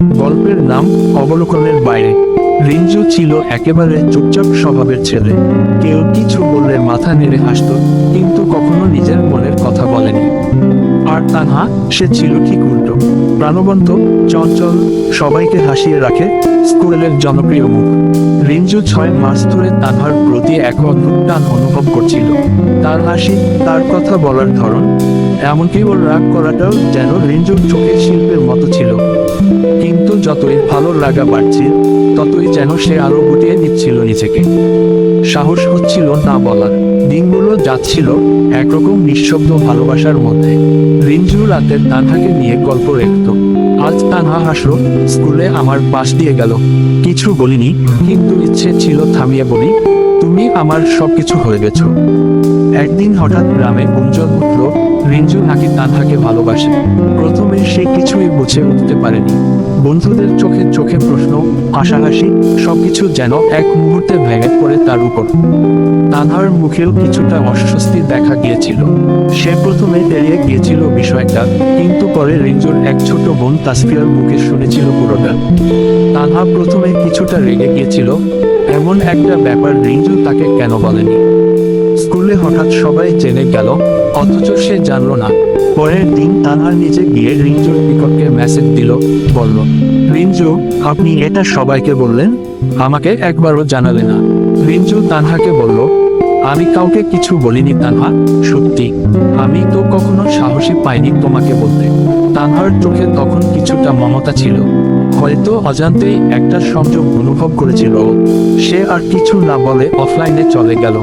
গল্পের নাম অবলোকনের বাইরে। রিঞ্জু ছিল একেবারে চুপচাপ স্বভাবের ছেলে। কেউ কিছু বললে মাথা নেড়ে হাসত, কিন্তু কখনো নিজের মনের কথা বলেনি। আর তানহা সে ছিল ঠিক উল্টো। প্রাণবন্ত, চঞ্চল, সবাইকে হাসিয়ে রাখে স্কুলের জনপ্রিয় মুখ। রিঞ্জু ছয় মাস ধরে তানহার প্রতি এক অদ্ভুত টান অনুভব করছিল। তার হাসি, তার কথা বলার ধরন, এমনকি ওর রাগ করাটাও যেন রিঞ্জুর চোখে শিল্পের মতো ছিল। কিন্তু যতই ভালো লাগা বাড়ছে, ততই যেন সে আরও গুটিয়ে নিচ্ছিল নিজেকে। সাহস হচ্ছিল না বলার। দিনগুলো যাচ্ছিল একরকম নিঃশব্দ ভালোবাসার মধ্যে। রিঞ্জু রাতের তানহাকে নিয়ে গল্প রেখত। আজ তানহা হাসলো, স্কুলে আমার পাশ দিয়ে গেল। কিছু বলিনি, কিন্তু ইচ্ছে ছিল থামিয়ে বলি, তুমি আমার সবকিছু হয়ে গেছো। একদিন হঠাৎ গ্রামে গুঞ্জন উঠল। রিঞ্জু নাকি তানহাকে ভালোবাসে। প্রথমে সে কিছুই বুঝে উঠতে পারেনি। বন্ধুদের চোখে চোখে প্রশ্ন, হাসাহাসি, সবকিছু যেন এক মুহূর্তে ভেঙে পড়ে তার উপর। তানহার মুখেও কিছুটা অস্বস্তি দেখা গিয়েছিল। সে প্রথমে এড়িয়ে গিয়েছিল বিষয়টা, কিন্তু পরে রিঞ্জুর এক ছোট বোন তাসফিয়ার মুখে শুনেছিল পুরোটা। তানহা প্রথমে কিছুটা রেগে গিয়েছিল। এমন একটা ব্যাপার রিঞ্জু তাকে কেন বলেনি? স্কুলে হঠাৎ সবাই জেনে গেল অথচ সে জানলো না। পরের দিন তানহার নিজে গিয়ে রিঞ্জুর নিকটকে মেসেজ দিল, বলল রিঞ্জু আপনি এটা সবাইকে বললেন? আমাকে একবারও জানালে না। রিঞ্জু তানহাকে বলল, আমি কাউকে কিছু বলিনি তানহা, সত্যি। আমি তো কখনো সাহসী পাইনি তোমাকে বলতে। তানহার চোখে তখন কিছুটা মমতা ছিল। হয়তো অজান্তেই একটা সংযোগ অনুভব করেছিল। সে আর কিছু না বলে অফলাইনে চলে গেল।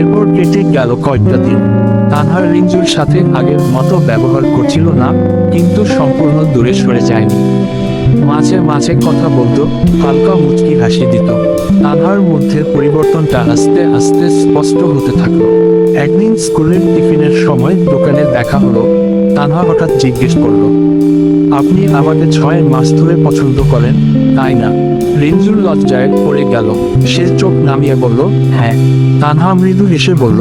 এরপর কেটে গেল কয়েকটা দিন। তানহার রিঞ্জুর সাথে আগের মতো ব্যবহার করছিল না, কিন্তু সম্পূর্ণ দূরে সরে যায়নি। মাঝে মাঝে কথা বলতো, হালকা মুচকি হাসি দিত। তানহার মধ্যে পরিবর্তনটা আস্তে আস্তে স্পষ্ট হতে থাকল। একদিন স্কুলের টিফিনের সময় দোকানে দেখা হলো, তানহা হঠাৎ জিজ্ঞেস করল, আপনি আমাকে ছয় মাস ধরে পছন্দ করেন, তাই না? রিঞ্জুর লজ্জায় পড়ে গেল। সে চোখ নামিয়ে বলল হ্যাঁ। তানহা মৃদু হেসে বলল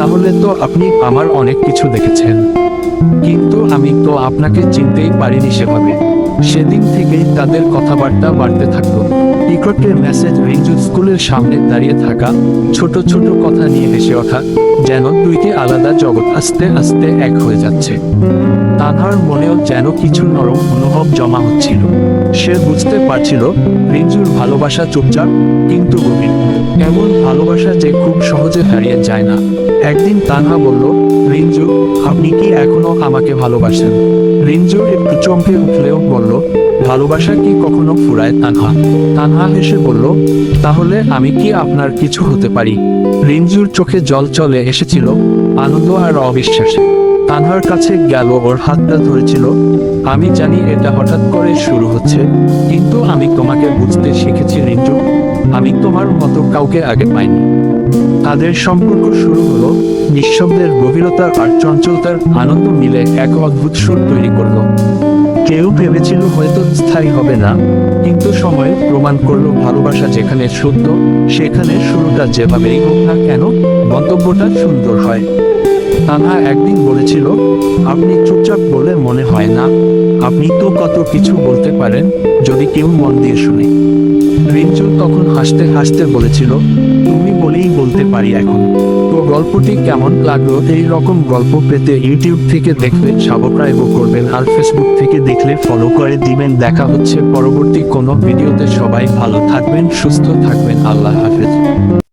তাহলে তো আপনি আমার অনেক কিছু দেখেছেন। কিন্তু আমি তো আপনাকে চিনতেই পারিনি সেভাবে। সেদিন থেকেই তাদের কথাবার্তা বাড়তে থাকল। টিকটের মেসেজ রিঞ্জু স্কুলের সামনে দাঁড়িয়ে থাকা ছোট ছোট কথা নিয়ে হেসে ওঠা যেন দুইটি আলাদা জগৎ আস্তে আস্তে এক হয়ে যাচ্ছে। তানহার মনেও যেন কিছু নরম অনুভব জমা হচ্ছিল। সে বুঝতে পারছিল রিঞ্জুর ভালোবাসা চুপচাপ কিন্তু গভীর। ভালোবাসা যে খুব সহজে হারিয়ে যায় না। একদিন তানহা বলল, রিঞ্জু, আপনি কি এখনও আমাকে ভালোবাসেন? রিঞ্জু একটু চমকে উঠলেও বলল, ভালোবাসা কি কখনো ফুরায় তানহা? তানহা হেসে বলল, তাহলে আমি কি আপনার কিছু হতে পারি? রিঞ্জুর চোখে জল চলে এসেছিল, আনন্দ আর অবিশ্বাসে। তানহার কাছে গেল, ওর হাতটা ধরেছিল, আমি জানি এটা হঠাৎ করে শুরু হচ্ছে, কিন্তু আমি তোমাকে বুঝতে শিখেছি, রিঞ্জু। আমি তোমার মতো কাউকে আগে পাইনি। তাদের সম্পর্ক শুরু হলো, নিঃশব্দের গভীরতা আর চঞ্চলতার আনন্দ মিলে এক অদ্ভুত সুর তৈরি করল। কেউ ভেবেছিল হয়তো স্থায়ী হবে না, কিন্তু সময় প্রমাণ করল ভালোবাসা যেখানে সত্য, সেখানে শুরুটা যেভাবেই হোক না কেন গন্তব্যটা সুন্দর হয়। তানহা একদিন বলেছিল, আপনি চুপচাপ বলে মনে হয় না। আপনি তো কত কিছু বলতে পারেন, যদি কেউ মন দিয়ে শুনে। রিঞ্জু তখন হাসতে হাসতে বলেছিল, তুমি বলেই বলতে পারি এখন। তো গল্পটি কেমন লাগল? এই রকম গল্প পেতে ইউটিউব থেকে দেখলে সাবস্ক্রাইব করবেন, আর ফেসবুক থেকে দেখলে ফলো করে দিবেন। দেখা হচ্ছে পরবর্তী কোনো ভিডিওতে। সবাই ভালো থাকবেন, সুস্থ থাকবেন। আল্লাহ হাফেজ।